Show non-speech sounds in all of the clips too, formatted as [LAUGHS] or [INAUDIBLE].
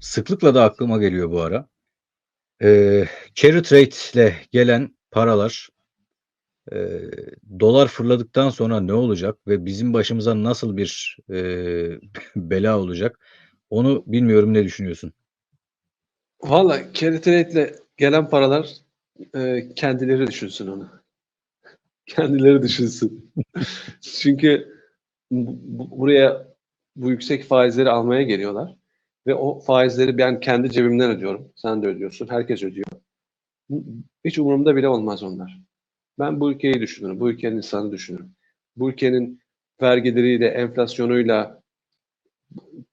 Sıklıkla da aklıma geliyor bu ara. Eee, carry trade ile gelen paralar eee, dolar fırladıktan sonra ne olacak ve bizim başımıza nasıl bir eee, [LAUGHS] bela olacak? Onu bilmiyorum ne düşünüyorsun? Valla carry trade'le gelen paralar e, kendileri düşünsün onu. Kendileri düşünsün. [LAUGHS] Çünkü bu- bu- buraya bu yüksek faizleri almaya geliyorlar. Ve o faizleri ben kendi cebimden ödüyorum. Sen de ödüyorsun. Herkes ödüyor. Hiç umurumda bile olmaz onlar. Ben bu ülkeyi düşünürüm. Bu ülkenin insanı düşünürüm. Bu ülkenin vergileriyle, enflasyonuyla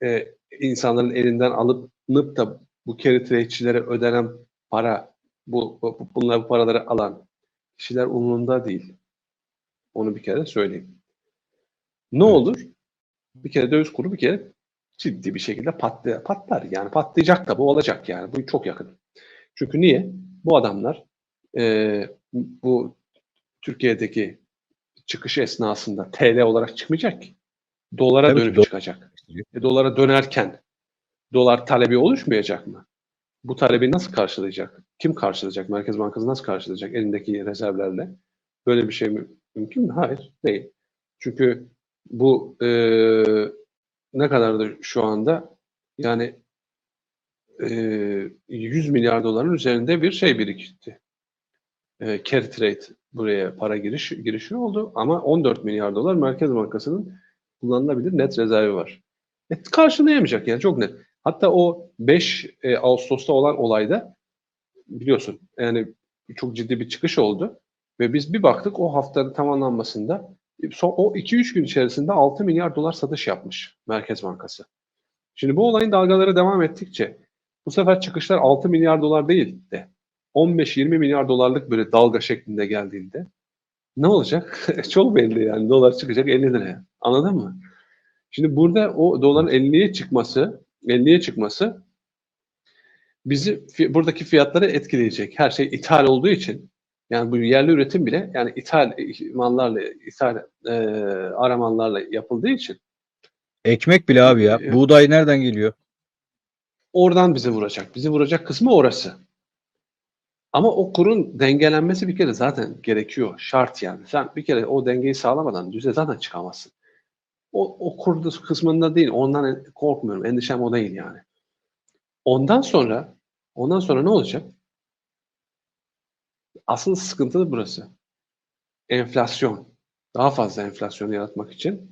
e, insanların elinden alıp da bu carry trade'çilere ödenen para, bu, bu bunlar bu paraları alan kişiler umurunda değil. Onu bir kere söyleyeyim. Ne Evet. olur? Bir kere döviz kuru bir kere ciddi bir şekilde patlar. patlar. Yani patlayacak da bu olacak yani. Bu çok yakın. Çünkü niye? Bu adamlar e, bu Türkiye'deki çıkışı esnasında TL olarak çıkmayacak ki. Dolara Tabii dönüp do- çıkacak. E, dolara dönerken dolar talebi oluşmayacak mı? Bu talebi nasıl karşılayacak? Kim karşılayacak? Merkez Bankası nasıl karşılayacak elindeki rezervlerle? Böyle bir şey mü- mümkün mü? Hayır, değil. Çünkü bu e, ne kadardır şu anda? Yani e, 100 milyar doların üzerinde bir şey birikti. E, carry trade buraya para giriş girişi oldu ama 14 milyar dolar Merkez Bankası'nın kullanılabilir net rezervi var. E, karşılayamayacak yani çok net. Hatta o 5 e, Ağustos'ta olan olayda biliyorsun yani çok ciddi bir çıkış oldu ve biz bir baktık o haftanın tamamlanmasında son, o 2-3 gün içerisinde 6 milyar dolar satış yapmış Merkez Bankası. Şimdi bu olayın dalgaları devam ettikçe bu sefer çıkışlar 6 milyar dolar değil de 15-20 milyar dolarlık böyle dalga şeklinde geldiğinde ne olacak? [LAUGHS] Çok belli yani dolar çıkacak 50 liraya. Anladın mı? Şimdi burada o doların 50'ye çıkması, 50'ye çıkması bizi buradaki fiyatları etkileyecek. Her şey ithal olduğu için yani bu yerli üretim bile yani ithal mallarla, ithal e, aramanlarla yapıldığı için Ekmek bile abi ya. Evet. Buğday nereden geliyor? oradan bizi vuracak. Bizi vuracak kısmı orası. Ama o kurun dengelenmesi bir kere zaten gerekiyor. Şart yani. Sen bir kere o dengeyi sağlamadan düze zaten çıkamazsın. O, o kur kısmında değil. Ondan korkmuyorum. Endişem o değil yani. Ondan sonra ondan sonra ne olacak? Asıl sıkıntı da burası. Enflasyon. Daha fazla enflasyon yaratmak için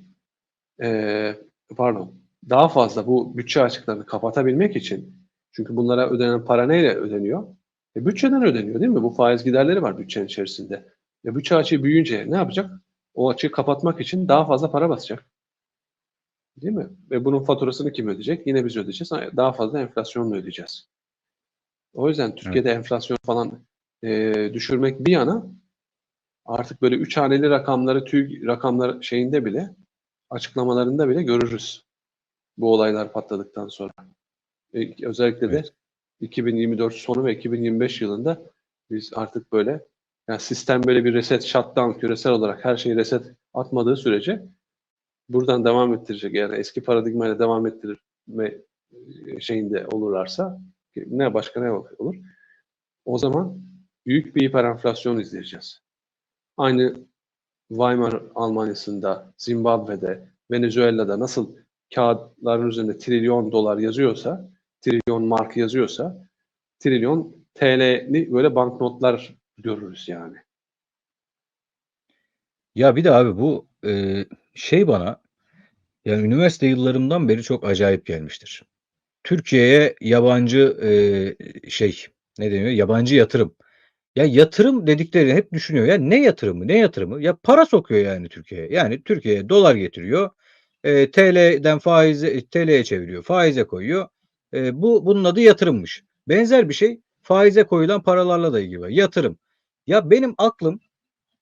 eee, pardon daha fazla bu bütçe açıklarını kapatabilmek için çünkü bunlara ödenen para neyle ödeniyor? E, bütçeden ödeniyor değil mi? Bu faiz giderleri var bütçenin içerisinde. E, bütçe açığı büyüyünce ne yapacak? O açığı kapatmak için daha fazla para basacak. Değil mi? Ve bunun faturasını kim ödeyecek? Yine biz ödeyeceğiz. Daha fazla enflasyonla ödeyeceğiz. O yüzden Türkiye'de enflasyon falan e, düşürmek bir yana artık böyle üç haneli rakamları TÜİK rakamlar şeyinde bile açıklamalarında bile görürüz. Bu olaylar patladıktan sonra. E, özellikle de Evet. 2024 sonu ve 2025 yılında biz artık böyle yani sistem böyle bir reset shutdown küresel olarak her şeyi reset atmadığı sürece buradan devam ettirecek yani eski paradigmayla devam ettirme e, şeyinde olurlarsa ne başka ne olur? O zaman büyük bir hiperenflasyon izleyeceğiz. Aynı Weimar Almanya'sında, Zimbabwe'de, Venezuela'da nasıl kağıtların üzerinde trilyon dolar yazıyorsa, trilyon mark yazıyorsa, trilyon TL'li böyle banknotlar görürüz yani. Ya bir de abi bu e, şey bana yani üniversite yıllarımdan beri çok acayip gelmiştir. Türkiye'ye yabancı e, şey ne deniyor? Yabancı yatırım. Ya yatırım dedikleri hep düşünüyor. Ya ne yatırımı? Ne yatırımı? Ya para sokuyor yani Türkiye'ye. Yani Türkiye'ye dolar getiriyor. E, TL'den faize TL'ye çeviriyor. Faize koyuyor. E, bu bunun adı yatırımmış. Benzer bir şey faize koyulan paralarla da ilgili var. Yatırım. Ya benim aklım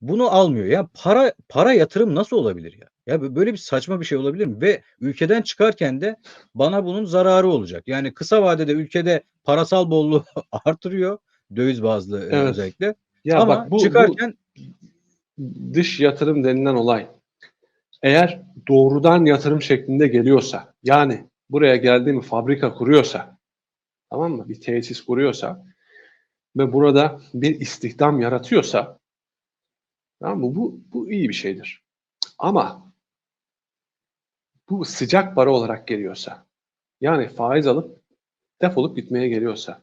bunu almıyor. Ya para para yatırım nasıl olabilir ya? Ya böyle bir saçma bir şey olabilir mi? Ve ülkeden çıkarken de bana bunun zararı olacak. Yani kısa vadede ülkede parasal bolluğu [LAUGHS] artırıyor. Döviz bazlı e, Evet. özellikle. Ya Ama bak bu, bu çıkarken dış yatırım denilen olay eğer doğrudan yatırım şeklinde geliyorsa, yani buraya geldi mi fabrika kuruyorsa, tamam mı? Bir tesis kuruyorsa ve burada bir istihdam yaratıyorsa, tamam mı? Bu, bu iyi bir şeydir. Ama bu sıcak para olarak geliyorsa, yani faiz alıp defolup gitmeye geliyorsa,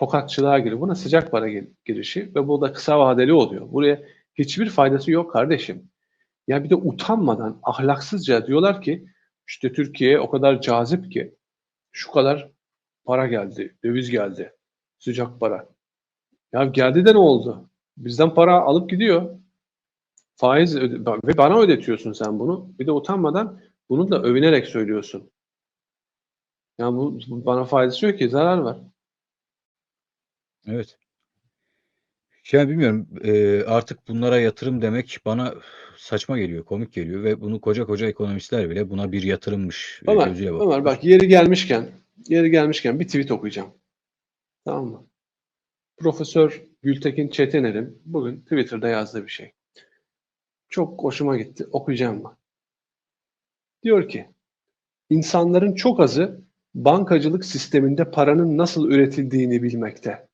tokatçılığa giriyor. Buna sıcak para girişi ve bu da kısa vadeli oluyor. Buraya hiçbir faydası yok kardeşim. Ya bir de utanmadan, ahlaksızca diyorlar ki işte Türkiye o kadar cazip ki şu kadar para geldi, döviz geldi, sıcak para. Ya geldi de ne oldu? Bizden para alıp gidiyor. Faiz ve bana ödetiyorsun sen bunu. Bir de utanmadan bunu da övünerek söylüyorsun. Ya bu, bu bana faydası yok ki zarar var. Evet. Yani bilmiyorum e, artık bunlara yatırım demek bana saçma geliyor, komik geliyor ve bunu koca koca ekonomistler bile buna bir yatırımmış Ömer, gözüyle Ömer bakıyorlar. bak yeri gelmişken, yeri gelmişken bir tweet okuyacağım. Tamam mı? Profesör Gültekin Çetener'in bugün Twitter'da yazdığı bir şey. Çok hoşuma gitti. Okuyacağım mı? Diyor ki, insanların çok azı bankacılık sisteminde paranın nasıl üretildiğini bilmekte.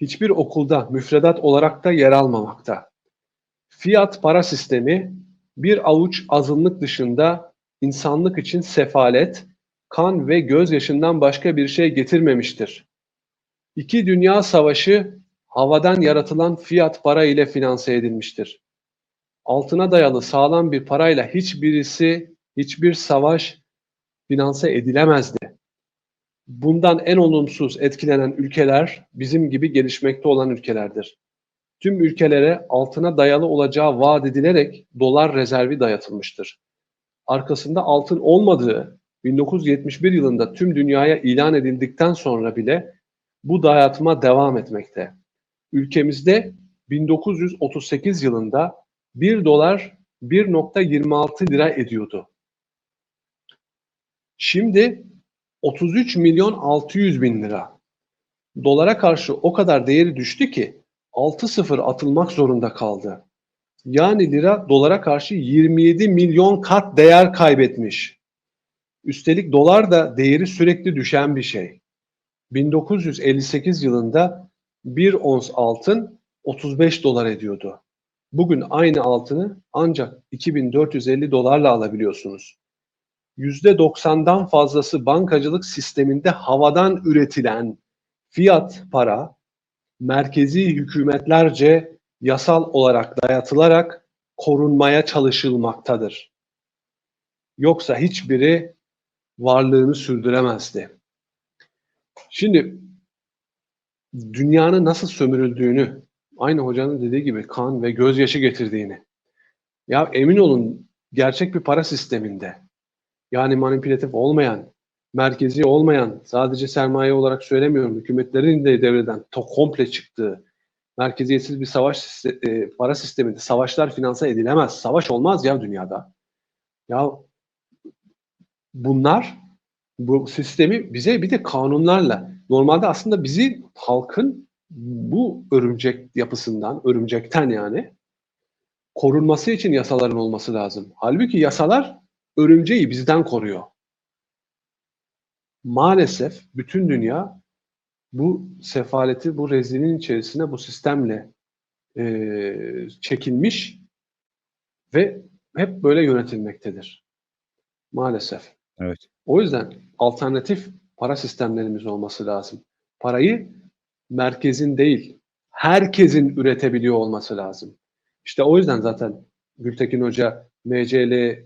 Hiçbir okulda müfredat olarak da yer almamakta. Fiyat para sistemi bir avuç azınlık dışında insanlık için sefalet, kan ve gözyaşından başka bir şey getirmemiştir. İki dünya savaşı havadan yaratılan fiyat para ile finanse edilmiştir. Altına dayalı sağlam bir parayla hiçbirisi, hiçbir savaş finanse edilemezdi. Bundan en olumsuz etkilenen ülkeler bizim gibi gelişmekte olan ülkelerdir. Tüm ülkelere altına dayalı olacağı vaat edilerek dolar rezervi dayatılmıştır. Arkasında altın olmadığı 1971 yılında tüm dünyaya ilan edildikten sonra bile bu dayatma devam etmekte. Ülkemizde 1938 yılında 1 dolar 1.26 lira ediyordu. Şimdi 33 milyon 600 bin lira. Dolara karşı o kadar değeri düştü ki 6 sıfır atılmak zorunda kaldı. Yani lira dolara karşı 27 milyon kat değer kaybetmiş. Üstelik dolar da değeri sürekli düşen bir şey. 1958 yılında bir ons altın 35 dolar ediyordu. Bugün aynı altını ancak 2450 dolarla alabiliyorsunuz. %90'dan fazlası bankacılık sisteminde havadan üretilen fiyat para merkezi hükümetlerce yasal olarak dayatılarak korunmaya çalışılmaktadır. Yoksa hiçbiri varlığını sürdüremezdi. Şimdi dünyanın nasıl sömürüldüğünü, aynı hocanın dediği gibi kan ve gözyaşı getirdiğini, ya emin olun gerçek bir para sisteminde, yani manipülatif olmayan, merkezi olmayan, sadece sermaye olarak söylemiyorum, hükümetlerin de devreden to komple çıktığı, merkeziyetsiz bir savaş e, para sisteminde savaşlar finanse edilemez. Savaş olmaz ya dünyada. Ya bunlar bu sistemi bize bir de kanunlarla normalde aslında bizi halkın bu örümcek yapısından, örümcekten yani korunması için yasaların olması lazım. Halbuki yasalar örümceği bizden koruyor. Maalesef bütün dünya bu sefaleti, bu rezilin içerisine bu sistemle eee, çekilmiş ve hep böyle yönetilmektedir. Maalesef. Evet. O yüzden alternatif para sistemlerimiz olması lazım. Parayı merkezin değil, herkesin üretebiliyor olması lazım. İşte o yüzden zaten Gültekin Hoca MCL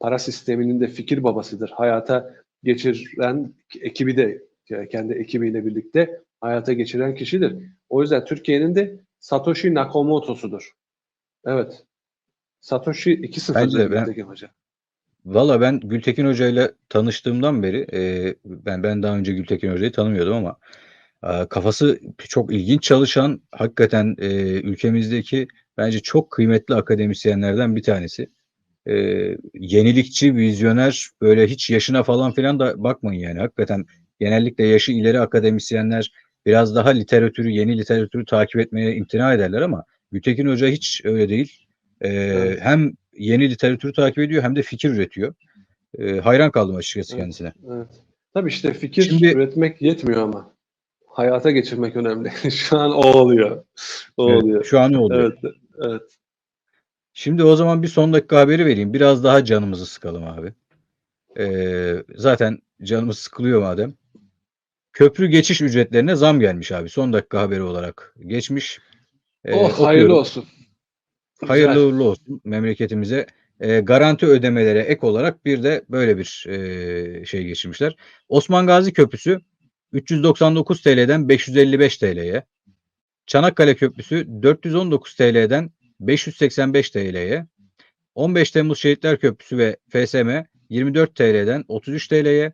para sisteminin de fikir babasıdır. Hayata geçiren ekibi de kendi ekibiyle birlikte hayata geçiren kişidir. O yüzden Türkiye'nin de Satoshi Nakamoto'sudur. Evet. Satoshi 2.0 Bence ben-. Valla ben Gültekin Hoca ile tanıştığımdan beri e, ben ben daha önce Gültekin Hoca'yı tanımıyordum ama e, kafası çok ilginç çalışan hakikaten e, ülkemizdeki bence çok kıymetli akademisyenlerden bir tanesi. E, yenilikçi, vizyoner böyle hiç yaşına falan filan da bakmayın yani hakikaten genellikle yaşı ileri akademisyenler biraz daha literatürü, yeni literatürü takip etmeye imtina ederler ama Gültekin Hoca hiç öyle değil. E, Evet. hem yeni literatürü takip ediyor hem de fikir üretiyor. Eee, hayran kaldım açıkçası Evet. kendisine. Evet. Tabii işte fikir Şimdi- üretmek yetmiyor ama. Hayata geçirmek önemli. [LAUGHS] Şu an o oluyor. O Evet, oluyor. şu an ne oluyor? Evet, evet. Şimdi o zaman bir son dakika haberi vereyim. Biraz daha canımızı sıkalım abi. Eee, zaten canımız sıkılıyor madem. Köprü geçiş ücretlerine zam gelmiş abi. Son dakika haberi olarak geçmiş. Eee, oh hayırlı okuyorum. olsun. Güzel. Hayırlı uğurlu olsun memleketimize. Eee, garanti ödemelere ek olarak bir de böyle bir eee, şey geçirmişler. Osman Gazi Köprüsü 399 TL'den 555 TL'ye. Çanakkale Köprüsü 419 TL'den 585 TL'ye. 15 Temmuz Şehitler Köprüsü ve FSM 24 TL'den 33 TL'ye.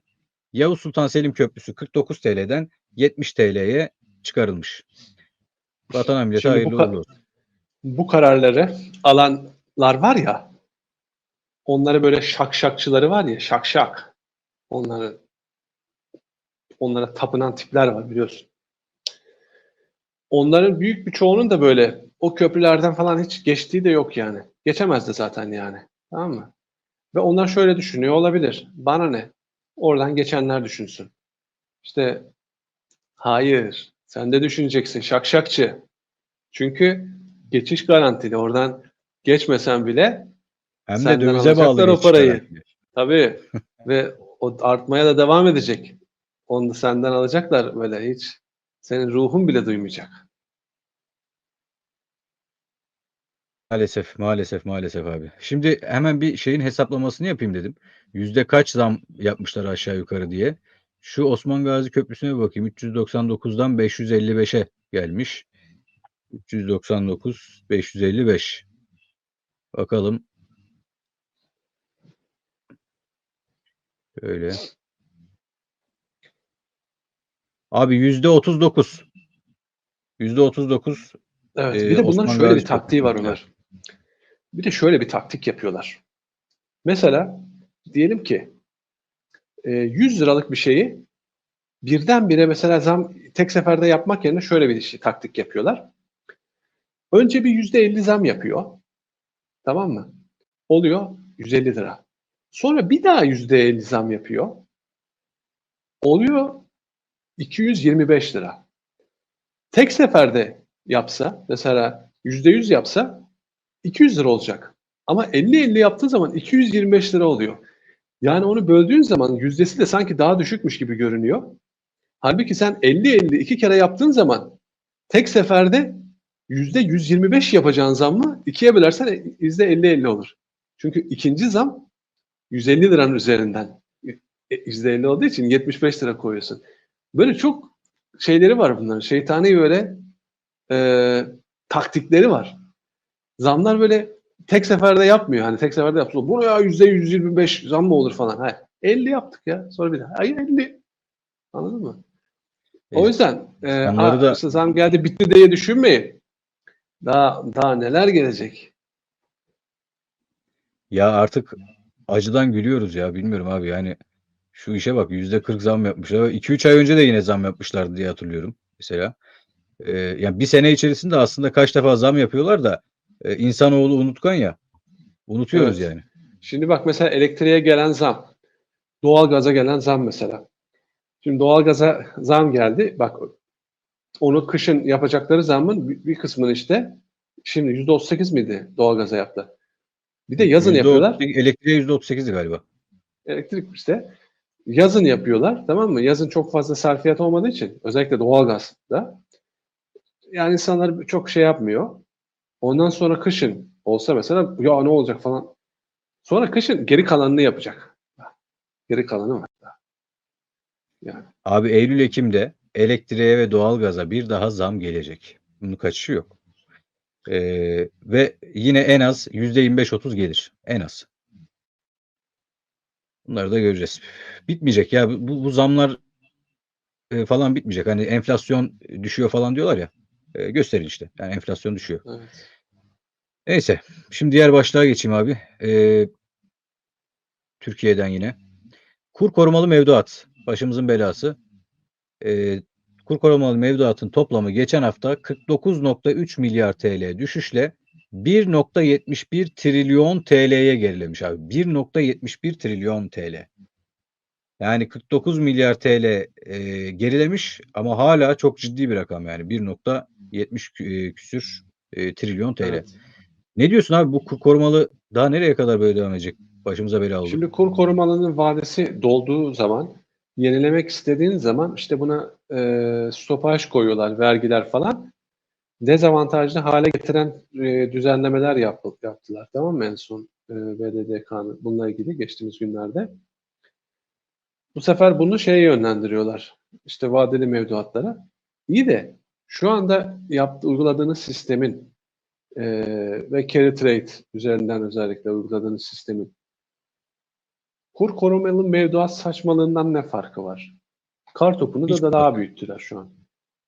Yavuz Sultan Selim Köprüsü 49 TL'den 70 TL'ye çıkarılmış. Vatana millete Şimdi bu hayırlı ka- uğurlu olsun. Bu kararları alanlar var ya onlara böyle şakşakçıları var ya şak şak. Onları onlara tapınan tipler var biliyorsun. Onların büyük bir çoğunun da böyle o köprülerden falan hiç geçtiği de yok yani. Geçemez de zaten yani. Tamam mı? Ve onlar şöyle düşünüyor olabilir. Bana ne? Oradan geçenler düşünsün. İşte hayır. Sen de düşüneceksin şakşakçı. Çünkü geçiş garantili. Oradan geçmesen bile Hem de dövize bağlı o parayı. garanti. tabii [LAUGHS] ve o artmaya da devam edecek. Onu da senden alacaklar böyle hiç. Senin ruhun bile duymayacak. Maalesef, maalesef, maalesef abi. Şimdi hemen bir şeyin hesaplamasını yapayım dedim. Yüzde kaç zam yapmışlar aşağı yukarı diye. Şu Osman Gazi Köprüsü'ne bir bakayım. 399'dan 555'e gelmiş. 399, 555. Bakalım. Öyle. Abi yüzde 39. Yüzde 39 Evet. Ee, bir de bunların Osman şöyle bir Gazi taktiği var. Ömer. Bir de şöyle bir taktik yapıyorlar. Mesela diyelim ki e, 100 liralık bir şeyi birdenbire mesela zam tek seferde yapmak yerine şöyle bir şey, taktik yapıyorlar. Önce bir %50 zam yapıyor. Tamam mı? Oluyor 150 lira. Sonra bir daha %50 zam yapıyor. Oluyor 225 lira. Tek seferde yapsa mesela %100 yapsa 200 lira olacak. Ama 50-50 yaptığı zaman 225 lira oluyor. Yani onu böldüğün zaman yüzdesi de sanki daha düşükmüş gibi görünüyor. Halbuki sen 50-50 iki kere yaptığın zaman tek seferde %125 yapacağın zammı ikiye bölersen %50-50 olur. Çünkü ikinci zam 150 liranın üzerinden E, %50 olduğu için 75 lira koyuyorsun. Böyle çok şeyleri var bunların. Şeytani böyle e, taktikleri var. Zamlar böyle tek seferde yapmıyor. Hani tek seferde yapsın. Bu ne ya yüzde 125 zam mı olur falan. Hayır. 50 yaptık ya. Sonra bir daha. Hayır 50. Anladın mı? O yüzden e, ha, da- işte zam geldi bitti diye düşünmeyin. Daha daha neler gelecek? Ya artık acıdan gülüyoruz ya bilmiyorum abi yani şu işe bak yüzde 40 zam yapmışlar. 2-3 ay önce de yine zam yapmışlardı diye hatırlıyorum mesela. Ee, yani bir sene içerisinde aslında kaç defa zam yapıyorlar da e, insanoğlu unutkan ya. Unutuyoruz Evet. yani. Şimdi bak mesela elektriğe gelen zam. Doğalgaza gelen zam mesela. Şimdi doğalgaza zam geldi. Bak onu kışın yapacakları zamın bir kısmını işte şimdi %38 miydi doğalgaza yaptı. Bir de yazın yapıyorlar. 38 elektriğe %38'di galiba. Elektrik işte. Yazın yapıyorlar tamam mı? Yazın çok fazla sarfiyat olmadığı için özellikle doğalgazda yani insanlar çok şey yapmıyor. Ondan sonra kışın olsa mesela ya ne olacak falan. Sonra kışın geri kalanını yapacak. Geri kalanı var. Yani Abi Eylül-Ekim'de elektriğe ve doğalgaza bir daha zam gelecek. Bunun kaçışı yok. Ee, ve yine en az %25-30 gelir. En az. Bunları da göreceğiz. Bitmeyecek ya. Bu, bu zamlar e, falan bitmeyecek. Hani enflasyon düşüyor falan diyorlar ya. E, gösterin işte. Yani enflasyon düşüyor. evet. Neyse. Şimdi diğer başlığa geçeyim abi. Ee, Türkiye'den yine. Kur korumalı mevduat. Başımızın belası. Ee, kur korumalı mevduatın toplamı geçen hafta 49.3 milyar TL düşüşle 1.71 trilyon TL'ye gerilemiş abi. 1.71 trilyon TL. Yani 49 milyar TL e, gerilemiş ama hala çok ciddi bir rakam yani 1.70 kü- e, küsür e, trilyon TL. Evet. Ne diyorsun abi bu kur korumalı daha nereye kadar böyle devam edecek? Başımıza bela oldu. Şimdi kur korumalının vadesi dolduğu zaman yenilemek istediğin zaman işte buna e, stopaj koyuyorlar, vergiler falan. Dezavantajlı hale getiren e, düzenlemeler yap, yaptılar. Tamam mı en son e, BDDK'nın bununla ilgili geçtiğimiz günlerde. Bu sefer bunu şeye yönlendiriyorlar. İşte vadeli mevduatlara. İyi de şu anda yaptı, uyguladığınız sistemin e, ve carry trade üzerinden özellikle uyguladığınız sistemin kur korumalı mevduat saçmalığından ne farkı var? Kar topunu da, da daha büyüttüler şu an.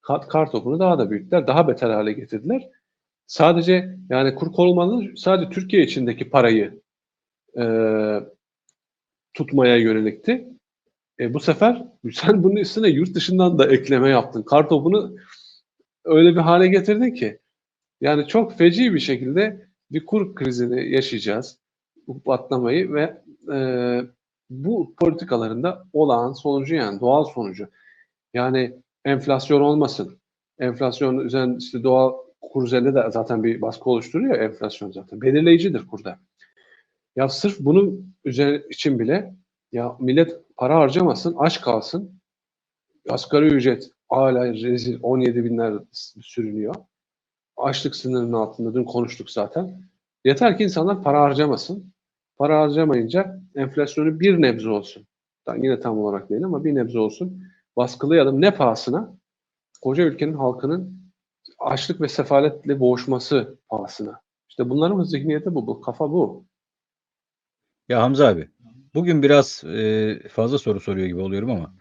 Kar, kar topunu daha da büyüttüler. Daha beter hale getirdiler. Sadece yani kur korumalı sadece Türkiye içindeki parayı e, tutmaya yönelikti. E, bu sefer [LAUGHS] sen bunun üstüne yurt dışından da ekleme yaptın. Kar topunu öyle bir hale getirdin ki yani çok feci bir şekilde bir kur krizini yaşayacağız. Bu patlamayı ve e, bu politikalarında olağan sonucu yani doğal sonucu. Yani enflasyon olmasın. Enflasyon üzerinde işte doğal kur üzerinde de zaten bir baskı oluşturuyor enflasyon zaten. Belirleyicidir kurda. Ya sırf bunun üzeri için bile ya millet para harcamasın, aç kalsın. Asgari ücret hala rezil 17 binler sürünüyor. Açlık sınırının altında dün konuştuk zaten. Yeter ki insanlar para harcamasın. Para harcamayınca enflasyonu bir nebze olsun. Yani yine tam olarak değil ama bir nebze olsun. Baskılayalım ne pahasına? Koca ülkenin halkının açlık ve sefaletle boğuşması pahasına. İşte bunların zihniyeti bu, bu kafa bu. Ya Hamza abi, bugün biraz e, fazla soru soruyor gibi oluyorum ama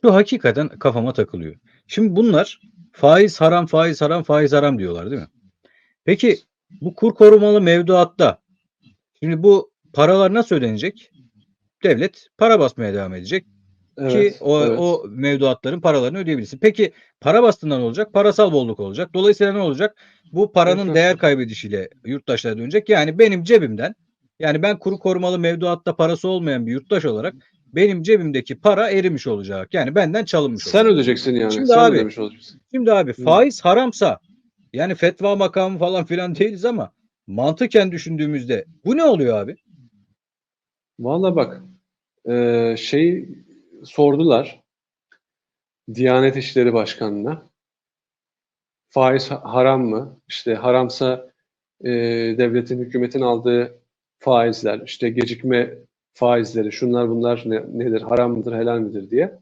şu hakikaten kafama takılıyor. Şimdi bunlar faiz haram, faiz haram, faiz haram diyorlar değil mi? Peki bu kur korumalı mevduatta şimdi bu paralar nasıl ödenecek? Devlet para basmaya devam edecek ki Evet, o, evet. o mevduatların paralarını ödeyebilsin. Peki para bastığında ne olacak? Parasal bolluk olacak. Dolayısıyla ne olacak? Bu paranın değer kaybedişiyle yurttaşlara dönecek. Yani benim cebimden yani ben kuru korumalı mevduatta parası olmayan bir yurttaş olarak benim cebimdeki para erimiş olacak. Yani benden çalınmış olacak. Sen ödeyeceksin yani. Şimdi Sen abi- ödemiş olacaksın. Şimdi abi faiz haramsa yani fetva makamı falan filan değiliz ama mantıken düşündüğümüzde bu ne oluyor abi? Valla bak eee şey sordular Diyanet İşleri Başkanı'na faiz ha- haram mı? İşte haramsa eee, devletin, hükümetin aldığı faizler, işte gecikme faizleri, şunlar bunlar ne, nedir, haram mıdır, helal midir diye.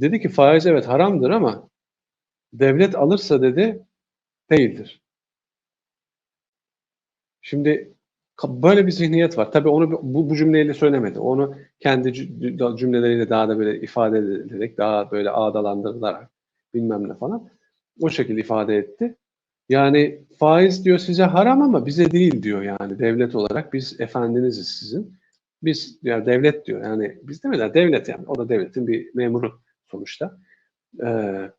Dedi ki faiz evet haramdır ama devlet alırsa dedi değildir. Şimdi böyle bir zihniyet var. Tabii onu bu, bu cümleyle söylemedi. Onu kendi cü- cümleleriyle daha da böyle ifade ederek, daha böyle ağdalandırılarak bilmem ne falan o şekilde ifade etti. Yani faiz diyor size haram ama bize değil diyor yani devlet olarak biz efendiniziz sizin. Biz yani devlet diyor yani biz demeler devlet yani o da devletin bir memuru sonuçta. Ee,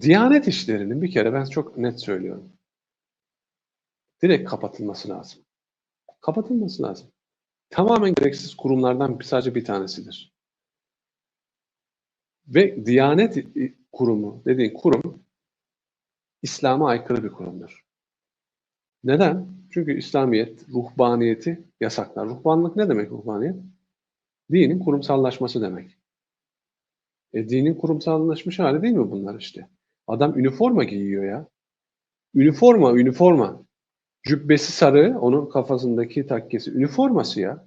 Diyanet işlerinin bir kere ben çok net söylüyorum. Direkt kapatılması lazım. Kapatılması lazım. Tamamen gereksiz kurumlardan sadece bir tanesidir. Ve Diyanet kurumu dediğin kurum İslam'a aykırı bir kurumdur. Neden? Çünkü İslamiyet ruhbaniyeti yasaklar. Ruhbanlık ne demek ruhbaniyet? Dinin kurumsallaşması demek. E, dinin kurumsallaşmış hali değil mi bunlar işte? Adam üniforma giyiyor ya. Üniforma, üniforma. Cübbesi sarı, onun kafasındaki takkesi. Üniforması ya.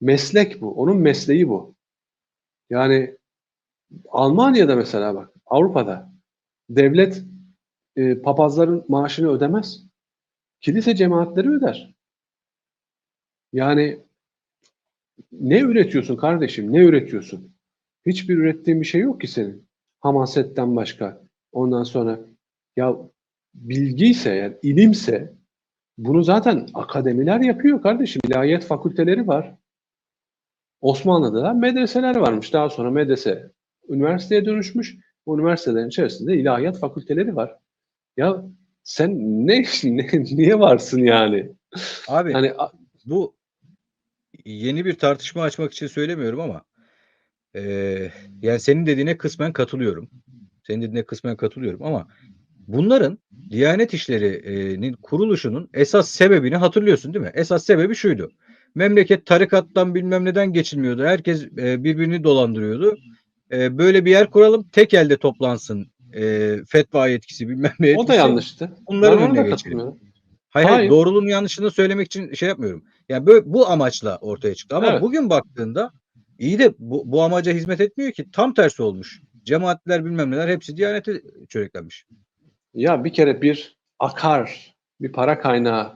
Meslek bu. Onun mesleği bu. Yani Almanya'da mesela bak, Avrupa'da devlet e, papazların maaşını ödemez. Kilise cemaatleri öder. Yani ne üretiyorsun kardeşim? Ne üretiyorsun? Hiçbir ürettiğin bir şey yok ki senin. Hamasetten başka. Ondan sonra ya bilgiyse, yani ilimse bunu zaten akademiler yapıyor kardeşim. İlahiyat fakülteleri var. Osmanlı'da da medreseler varmış. Daha sonra medrese üniversiteye dönüşmüş. Bu üniversitelerin içerisinde ilahiyat fakülteleri var. Ya sen ne, [LAUGHS] ne niye varsın yani? Abi Hani bu yeni bir tartışma açmak için söylemiyorum ama eee, yani senin dediğine kısmen katılıyorum. Senin dediğine kısmen katılıyorum ama bunların Diyanet İşleri'nin kuruluşunun esas sebebini hatırlıyorsun değil mi? Esas sebebi şuydu. Memleket tarikattan bilmem neden geçilmiyordu. Herkes e, birbirini dolandırıyordu. E, böyle bir yer kuralım. Tek elde toplansın. E, fetva yetkisi bilmem ne o yetkisi. da yanlıştı. Bunların Ben önüne geçelim. Hayır, hayır doğruluğunu yanlışını söylemek için şey yapmıyorum. Yani böyle, bu amaçla ortaya çıktı. Ama Evet. bugün baktığında iyi de bu, bu amaca hizmet etmiyor ki. Tam tersi olmuş. Cemaatler bilmem neler hepsi Diyanete çöreklenmiş. Ya bir kere bir akar, bir para kaynağı,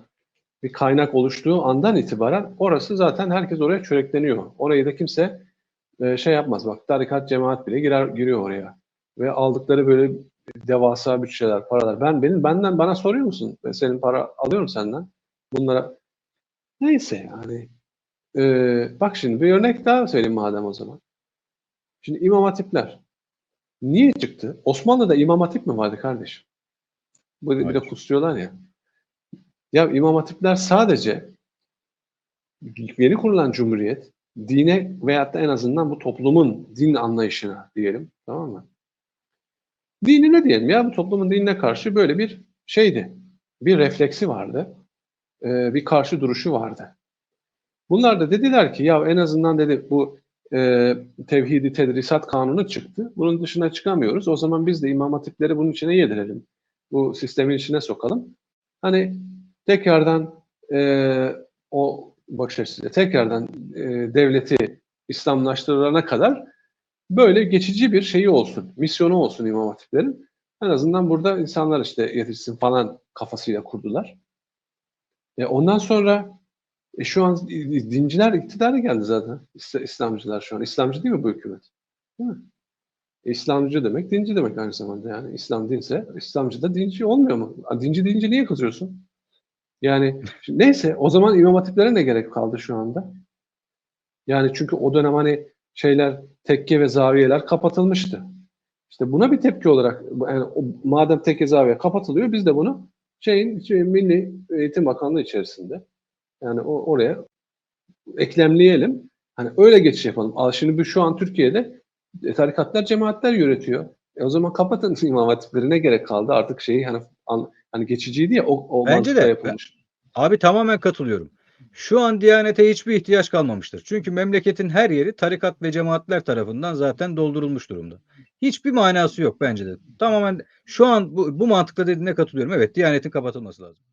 bir kaynak oluştuğu andan itibaren orası zaten herkes oraya çörekleniyor. Orayı da kimse e, şey yapmaz. Bak tarikat cemaat bile girer giriyor oraya. Ve aldıkları böyle devasa bütçeler, paralar. Ben benim benden bana soruyor musun? Ben senin para alıyorum senden. Bunlara neyse yani. E, bak şimdi bir örnek daha söyleyeyim madem o zaman. Şimdi imam hatipler niye çıktı? Osmanlı'da imam hatip mi vardı kardeşim? Bu bir de kusuyorlar ya. Ya imam hatipler sadece yeni kurulan cumhuriyet dine veyahut da en azından bu toplumun din anlayışına diyelim. Tamam mı? Dinine diyelim ya bu toplumun dinine karşı böyle bir şeydi. Bir refleksi vardı. Ee, bir karşı duruşu vardı. Bunlar da dediler ki ya en azından dedi bu e, tevhidi tedrisat kanunu çıktı. Bunun dışına çıkamıyoruz. O zaman biz de imam hatipleri bunun içine yedirelim. Bu sistemin içine sokalım. Hani tekrardan e, o bakış açısıyla tekrardan e, devleti İslamlaştırılana kadar böyle geçici bir şeyi olsun, misyonu olsun imam hatiplerin. En azından burada insanlar işte yetişsin falan kafasıyla kurdular. E ondan sonra e şu an dinciler iktidara geldi zaten. İs- İslamcılar şu an. İslamcı değil mi bu hükümet? Değil mi? E, İslamcı demek dinci demek aynı zamanda yani. İslam dinse İslamcı da dinci olmuyor mu? Dinci deyince niye kızıyorsun? Yani neyse o zaman imam hatiplere ne gerek kaldı şu anda? Yani çünkü o dönem hani şeyler tekke ve zaviyeler kapatılmıştı. İşte buna bir tepki olarak yani madem tekke zaviye kapatılıyor biz de bunu şeyin, şeyin Milli Eğitim Bakanlığı içerisinde yani o, oraya eklemleyelim. Hani öyle geçiş yapalım. Al şimdi bu şu an Türkiye'de e, tarikatlar, cemaatler yönetiyor. E o zaman kapatın [LAUGHS] imam hatipleri ne gerek kaldı? Artık şeyi hani an, hani geçiciydi ya o, o Bence de. yapılmış. Abi tamamen katılıyorum. Şu an Diyanete hiçbir ihtiyaç kalmamıştır. Çünkü memleketin her yeri tarikat ve cemaatler tarafından zaten doldurulmuş durumda. Hiçbir manası yok bence de. Tamamen şu an bu, bu mantıkla dediğine katılıyorum. Evet Diyanetin kapatılması lazım.